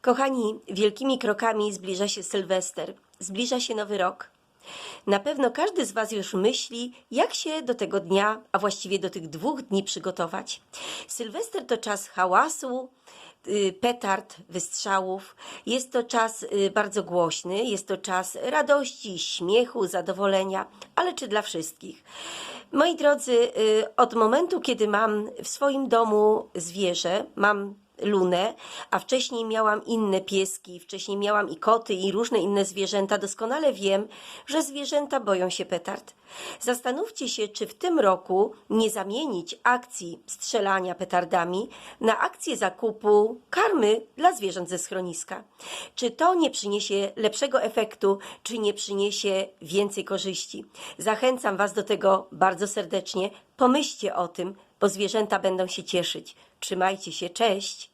Kochani, wielkimi krokami zbliża się Sylwester, zbliża się nowy rok. Na pewno każdy z Was już myśli, jak się do tego dnia, a właściwie do tych dwóch dni przygotować. Sylwester to czas hałasu, y, petard, wystrzałów. Jest to czas y, bardzo głośny, jest to czas radości, śmiechu, zadowolenia, ale czy dla wszystkich? Moi drodzy, y, od momentu, kiedy mam w swoim domu zwierzę, mam lunę, a wcześniej miałam inne pieski, wcześniej miałam i koty i różne inne zwierzęta, doskonale wiem, że zwierzęta boją się petard. Zastanówcie się, czy w tym roku nie zamienić akcji strzelania petardami na akcję zakupu karmy dla zwierząt ze schroniska. Czy to nie przyniesie lepszego efektu, czy nie przyniesie więcej korzyści? Zachęcam Was do tego bardzo serdecznie. Pomyślcie o tym, bo zwierzęta będą się cieszyć. Trzymajcie się, cześć!